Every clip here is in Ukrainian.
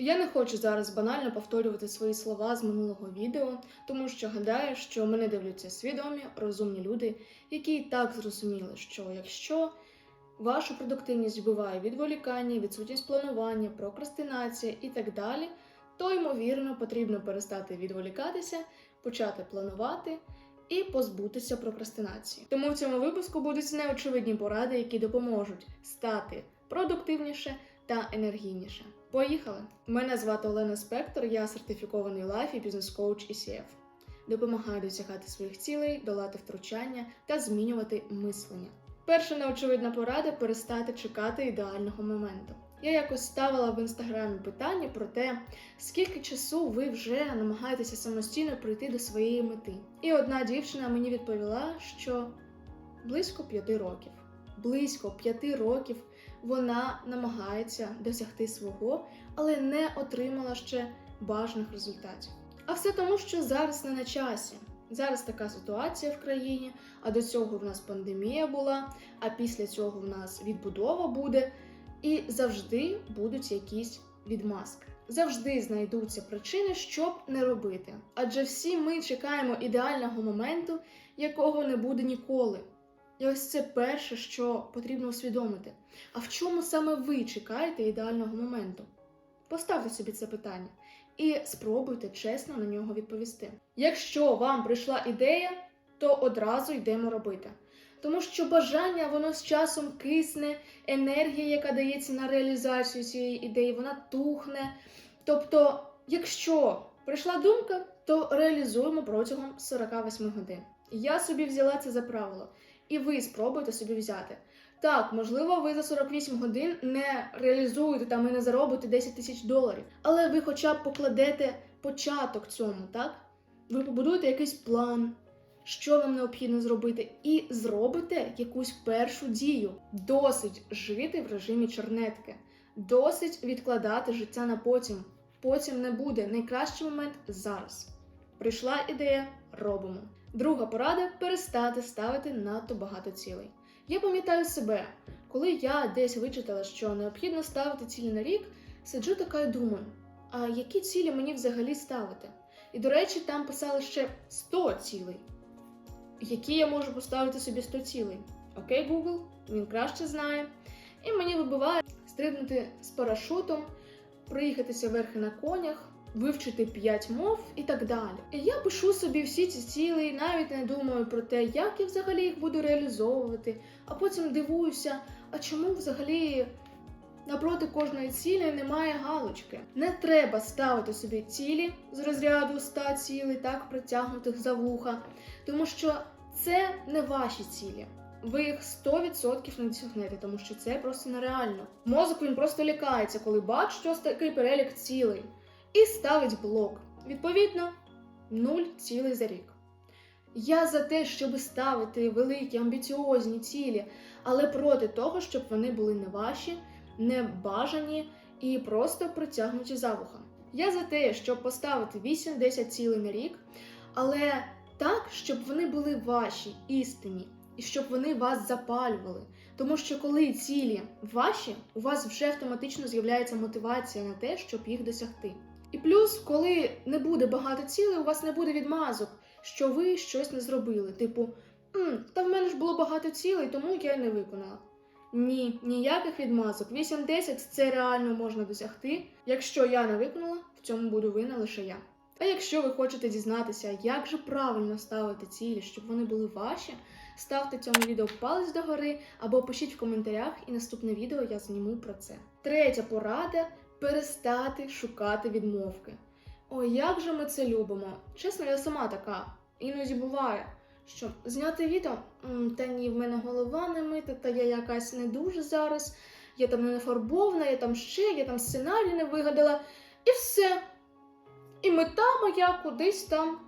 Я не хочу зараз банально повторювати свої слова з минулого відео, тому що гадаю, що мене дивляться свідомі, розумні люди, які і так зрозуміли, що якщо вашу продуктивність вбиває відволікання, відсутність планування, прокрастинація і так далі, то ймовірно потрібно перестати відволікатися, почати планувати і позбутися прокрастинації. Тому в цьому випуску будуть неочевидні поради, які допоможуть стати продуктивніше та енергійніше. Поїхали! Мене звати Олена Спектор, я сертифікований лайф і бізнес-коуч ECF. Допомагаю досягати своїх цілей, долати втручання та змінювати мислення. Перша неочевидна порада перестати чекати ідеального моменту. Я якось ставила в інстаграмі питання про те, скільки часу ви вже намагаєтеся самостійно прийти до своєї мети. І одна дівчина мені відповіла, що близько п'яти років. Близько п'яти років вона намагається досягти свого, але не отримала ще бажаних результатів. А все тому, що зараз не на часі. Зараз така ситуація в країні, а до цього в нас пандемія була, а після цього в нас відбудова буде, і завжди будуть якісь відмазки. Завжди знайдуться причини, щоб не робити. Адже всі ми чекаємо ідеального моменту, якого не буде ніколи. І ось це перше, що потрібно усвідомити. А в чому саме ви чекаєте ідеального моменту? Поставте собі це питання і спробуйте чесно на нього відповісти. Якщо вам прийшла ідея, то одразу йдемо робити. Тому що бажання воно з часом кисне, енергія, яка дається на реалізацію цієї ідеї, вона тухне. Тобто, якщо прийшла думка, то реалізуємо протягом 48 годин. Я собі взяла це за правило, і ви спробуйте собі взяти. Так, можливо, ви за 48 годин не реалізуєте там і не заробите 10 тисяч доларів, але ви хоча б покладете початок цьому, так? Ви побудуєте якийсь план, що вам необхідно зробити, і зробите якусь першу дію. Досить жити в режимі чернетки, досить відкладати життя на потім. Потім не буде найкращий момент зараз. Прийшла ідея, робимо. Друга порада перестати ставити надто багато цілей. Я пам'ятаю себе, коли я десь вичитала, що необхідно ставити цілі на рік, сиджу така і думаю, а які цілі мені взагалі ставити? І до речі, там писали ще 100 цілей. Які я можу поставити собі 100 цілей? Окей, Google, він краще знає. І мені вибиває стрибнути з парашутом, проїхатися верхи на конях, вивчити 5 мов і так далі. І я пишу собі всі ці цілі, навіть не думаю про те, як я взагалі їх буду реалізовувати, а потім дивуюся, а чому взагалі напроти кожної цілі немає галочки. Не треба ставити собі цілі з розряду 100 цілей, так притягнутих за вуха, тому що це не ваші цілі. Ви їх 100% не досягнете, тому що це просто нереально. Мозок він просто лякається, коли бачить ось такий перелік цілей і ставить блок. Відповідно, 0 цілей за рік. Я за те, щоб ставити великі амбіціозні цілі, але проти того, щоб вони були не ваші, не бажані і просто притягнуті за вуха. Я за те, щоб поставити 8-10 цілей на рік, але так, щоб вони були ваші, істинні, і щоб вони вас запалювали. Тому що коли цілі ваші, у вас вже автоматично з'являється мотивація на те, щоб їх досягти. І плюс, коли не буде багато цілей, у вас не буде відмазок, що ви щось не зробили. Типу, «М, та в мене ж було багато цілей, тому я й не виконала. Ні, ніяких відмазок. 8-10 це реально можна досягти. Якщо я не виконала, в цьому буду винна лише я. А якщо ви хочете дізнатися, як же правильно ставити цілі, щоб вони були ваші, ставте цьому відео палець догори або пишіть в коментарях, і наступне відео я зніму про це. Третя порада перестати шукати відмовки. Ой, як же ми це любимо. Чесно, я сама така. Іноді буває, що зняти відео, та ні, в мене голова не мита, та я якась не дуже зараз, я там не нафарбована, я там ще, я там сценарій не вигадала, і все. І мета моя кудись там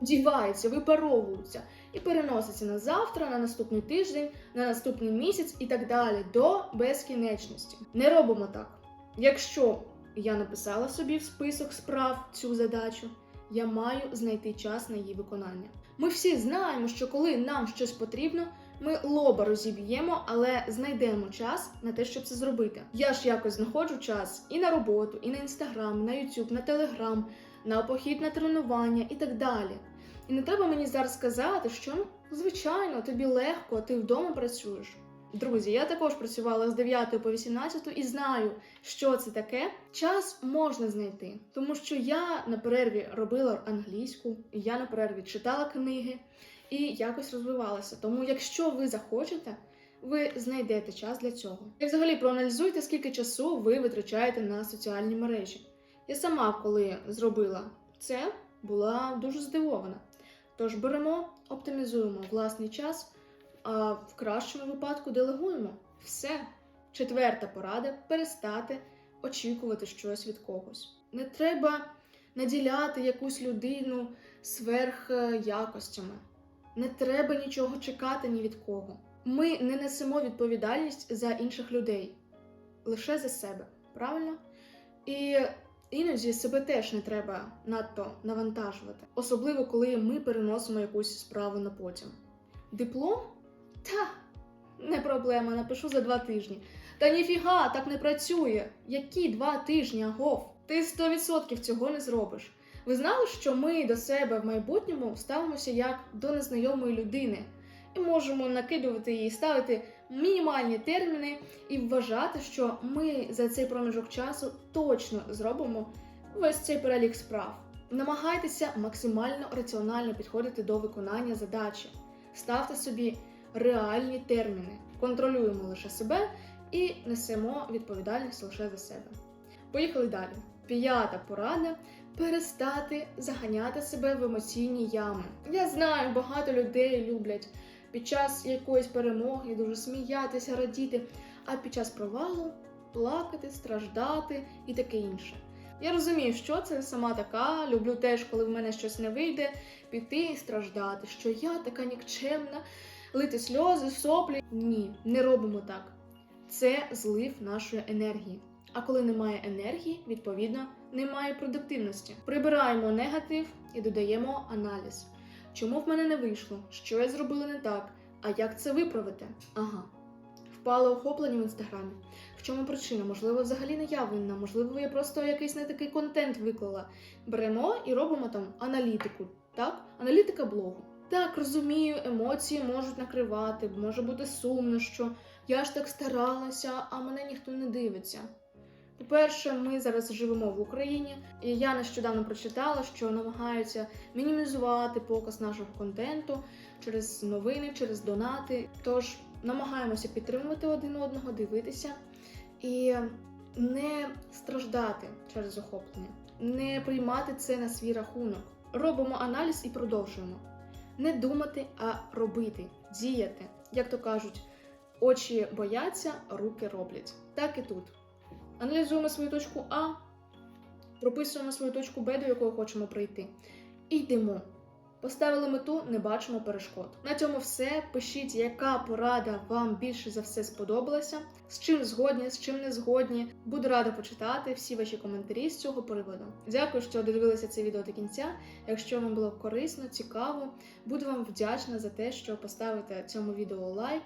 дівається, випаровується і переноситься на завтра, на наступний тиждень, на наступний місяць і так далі до безкінечності. Не робимо так. Якщо я написала собі в список справ цю задачу, я маю знайти час на її виконання. Ми всі знаємо, що коли нам щось потрібно, Ми лоба розіб'ємо, але знайдемо час на те, щоб це зробити. Я ж якось знаходжу час і на роботу, і на інстаграм, і на YouTube, на телеграм, на похід на тренування і так далі. І не треба мені зараз сказати, що ну, звичайно, тобі легко, ти вдома працюєш. Друзі, я також працювала з 9 по 18 і знаю, що це таке. Час можна знайти, тому що я на перерві робила англійську, я на перерві читала книги і якось розвивалася. Тому, якщо ви захочете, ви знайдете час для цього. І взагалі проаналізуйте, скільки часу ви витрачаєте на соціальні мережі. Я сама, коли зробила це, була дуже здивована. Тож беремо, оптимізуємо власний час, а в кращому випадку делегуємо. Все. Четверта порада перестати очікувати щось від когось. Не треба наділяти якусь людину сверх е, якостями. Не треба нічого чекати ні від кого. Ми не несемо відповідальність за інших людей, лише за себе, правильно? І іноді себе теж не треба надто навантажувати, особливо коли ми переносимо якусь справу на потім. Диплом? Та не проблема, напишу за два тижні. Та ніфіга, так не працює. Які два тижні, агов? Ти 100% цього не зробиш. Ви знали, що ми до себе в майбутньому ставимося як до незнайомої людини і можемо накидувати їй, ставити мінімальні терміни і вважати, що ми за цей проміжок часу точно зробимо весь цей перелік справ. Намагайтеся максимально раціонально підходити до виконання задачі, ставте собі реальні терміни, контролюємо лише себе і несемо відповідальність лише за себе. Поїхали далі. П'ята порада перестати заганяти себе в емоційні ями. Я знаю, багато людей люблять під час якоїсь перемоги дуже сміятися, радіти, а під час провалу плакати, страждати і таке інше. Я розумію, що це сама така. Люблю теж, коли в мене щось не вийде, піти і страждати, що я така нікчемна, лити сльози, соплі. Ні, не робимо так. Це злив нашої енергії. А коли немає енергії, відповідно, немає продуктивності. Прибираємо негатив і додаємо аналіз. Чому в мене не вийшло? Що я зробила не так? А як це виправити? Ага. Впало охоплення в інстаграмі. В чому причина? Можливо, взагалі не я винна, можливо, я просто якийсь не такий контент виклала. Беремо і робимо там аналітику. Так? Аналітика блогу. Так, розумію, емоції можуть накривати, може бути сумно, що я ж так старалася, а мене ніхто не дивиться. По-перше, ми зараз живемо в Україні, і я нещодавно прочитала, що намагаються мінімізувати показ нашого контенту через новини, через донати. Тож намагаємося підтримувати один одного, дивитися і не страждати через охоплення, не приймати це на свій рахунок. Робимо аналіз і продовжуємо. Не думати, а робити, діяти. Як то кажуть, очі бояться, руки роблять. Так і тут. Аналізуємо свою точку А, прописуємо свою точку Б, до якої хочемо прийти. І йдемо. Поставили мету, не бачимо перешкод. На цьому все. Пишіть, яка порада вам більше за все сподобалася, з чим згодні, з чим не згодні. Буду рада почитати всі ваші коментарі з цього приводу. Дякую, що додивилися це відео до кінця. Якщо вам було корисно, цікаво, буду вам вдячна за те, що поставите цьому відео лайк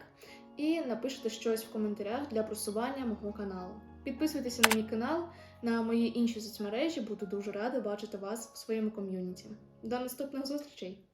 і напишете щось в коментарях для просування мого каналу. Підписуйтеся на мій канал, на мої інші соцмережі. Буду дуже рада бачити вас в своєму ком'юніті. До наступних зустрічей!